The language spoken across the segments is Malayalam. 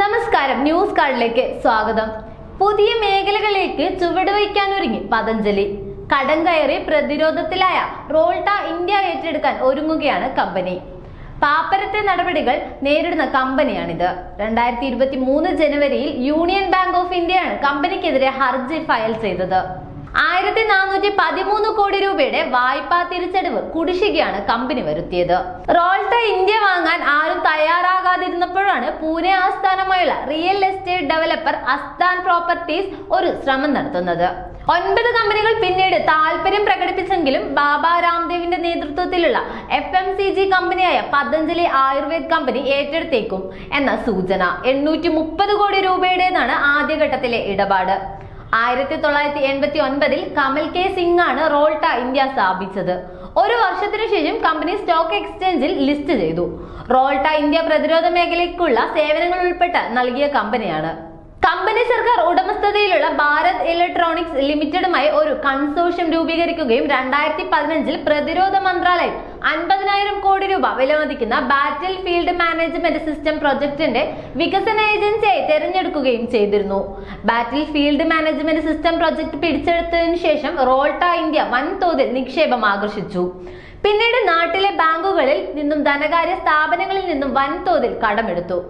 നമസ്കാരം ന്യൂസ് കാർഡിലേക്ക് സ്വാഗതം. പുതിയ മേഖലകളിലേക്ക് ചുവടുവയ്ക്കാനൊരുങ്ങി പതഞ്ജലി. കടം കയറി പ്രതിരോധത്തിലായ റോൾട്ട ഇന്ത്യ ഏറ്റെടുക്കാൻ ഒരുങ്ങുകയാണ് കമ്പനി. പാപ്പരത്തെ നടപടികൾ നേരിടുന്ന കമ്പനിയാണിത്. രണ്ടായിരത്തി ഇരുപത്തി മൂന്ന് ജനുവരിയിൽ യൂണിയൻ ബാങ്ക് ഓഫ് ഇന്ത്യയാണ് കമ്പനിക്കെതിരെ ഹർജി ഫയൽ ചെയ്തത്. ആയിരത്തി നാനൂറ്റി പതിമൂന്ന് കോടി രൂപയുടെ വായ്പാ തിരിച്ചടവ് കുടിശ്ശികയാണ് കമ്പനി വരുത്തിയത്. റോൾട്ട ഇന്ത്യ വാങ്ങാൻ പൂനെ ആസ്ഥാനമായുള്ള real estate developer Astan properties ഒരു ശ്രമം നടത്തുന്നത്. ഒൻപത് കമ്പനികൾ പിന്നീട് താല്പര്യം പ്രകടിപ്പിച്ചെങ്കിലും ബാബ രാംദേവിന്റെ നേതൃത്വത്തിലുള്ള എഫ് എം സി ജി കമ്പനിയായ പതഞ്ജലി ആയുർവേദ് കമ്പനി ഏറ്റെടുത്തേക്കും എന്ന സൂചന. എണ്ണൂറ്റി മുപ്പത് കോടി രൂപയുടേതാണ് ആദ്യഘട്ടത്തിലെ ഇടപാട്. ആയിരത്തി തൊള്ളായിരത്തി എൺപത്തി ഒൻപതിൽ കമൽ കെ സിംഗ് ആണ് റോൾട്ട ഇന്ത്യ സ്ഥാപിച്ചത്. ഒരു വർഷത്തിനു ശേഷം കമ്പനി സ്റ്റോക്ക് എക്സ്ചേഞ്ചിൽ ലിസ്റ്റ് ചെയ്തു. റോൾട്ട ഇന്ത്യ പ്രതിരോധ മേഖലയ്ക്കുള്ള സേവനങ്ങൾ ഉൾപ്പെട്ട് നൽകിയ കമ്പനിയാണ്. കമ്പനി സർക്കാർ ഉടമസ്ഥതയിലുള്ള ഭാരത് ഇലക്ട്രോണിക്സ് ലിമിറ്റഡുമായി ഒരു കൺസോർഷ്യം രൂപീകരിക്കുകയും രണ്ടായിരത്തി പതിനഞ്ചിൽ പ്രതിരോധ മന്ത്രാലയം അൻപതിനായിരം കോടി രൂപ വിലമതിക്കുന്ന ബാറ്റിൽ ഫീൽഡ് മാനേജ്മെന്റ് സിസ്റ്റം പ്രൊജക്ടിന്റെ വികസന ഏജൻസിയായി തെരഞ്ഞെടുക്കുകയും ചെയ്തിരുന്നു. ബാറ്റിൽ ഫീൽഡ് മാനേജ്മെന്റ് സിസ്റ്റം പ്രൊജക്ട് പിടിച്ചെടുത്തതിനു ശേഷം റോൾട്ട ഇന്ത്യ വൻതോതിൽ നിക്ഷേപം ആകർഷിച്ചു. പിന്നീട് നാട്ടിലെ ബാങ്കുകളിൽ നിന്നും ധനകാര്യ സ്ഥാപനങ്ങളിൽ നിന്നും വൻതോതിൽ കടമെടുത്തു.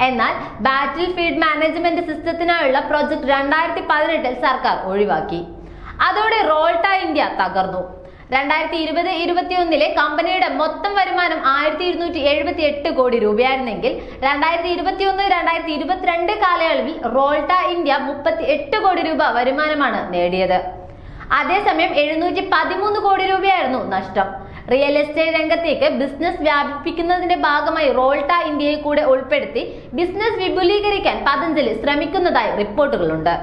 എന്നാൽ ബാറ്റിൽ ഫീൽഡ് മാനേജ്മെന്റ് സിസ്റ്റത്തിനായുള്ള പ്രൊജക്ട് രണ്ടായിരത്തി പതിനെട്ടിൽ സർക്കാർ ഒഴിവാക്കി. അതോടെ റോൾട്ട ഇന്ത്യ തകർന്നു. രണ്ടായിരത്തി ഇരുപത് ഇരുപത്തിയൊന്നിലെ കമ്പനിയുടെ മൊത്തം വരുമാനം ആയിരത്തി ഇരുന്നൂറ്റി എഴുപത്തി എട്ട് കോടി രൂപയായിരുന്നെങ്കിൽ രണ്ടായിരത്തി ഇരുപത്തിയൊന്ന് രണ്ടായിരത്തി ഇരുപത്തിരണ്ട് കാലയളവിൽ റോൾട്ട ഇന്ത്യ മുപ്പത്തി എട്ട് കോടി രൂപ വരുമാനമാണ് നേടിയത്. അതേസമയം എഴുന്നൂറ്റി പതിമൂന്ന് കോടി രൂപയായിരുന്നു നഷ്ടം. റിയൽ എസ്റ്റേറ്റ് രംഗത്തേക്ക് ബിസിനസ് വ്യാപിപ്പിക്കുന്നതിന്റെ ഭാഗമായി റോൾട്ട ഇന്ത്യയെ കൂടെ ഉൾപ്പെടുത്തി ബിസിനസ് വിപുലീകരിക്കാൻ പതഞ്ജലി ശ്രമിക്കുന്നതായി റിപ്പോർട്ടുകളുണ്ട്